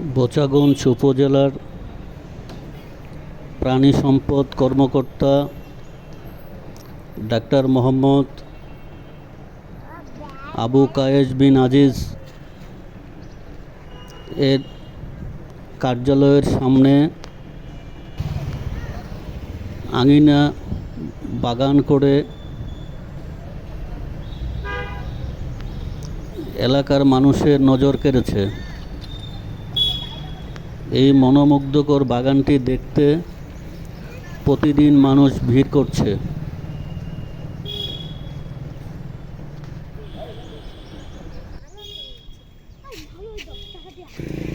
বোচাগঞ্জ উপজেলার প্রাণী সম্পদ কর্মকর্তা ডাক্তার মোহাম্মদ আবু কায়েস বিন আজিজ এর কার্যালয়ের সামনে আঙিনা বাগান করে এলাকার মানুষের নজর কেড়েছে। এই মনোমুগ্ধকর বাগানটি দেখতে প্রতিদিন মানুষ ভিড় করছে। Thank দিয়ে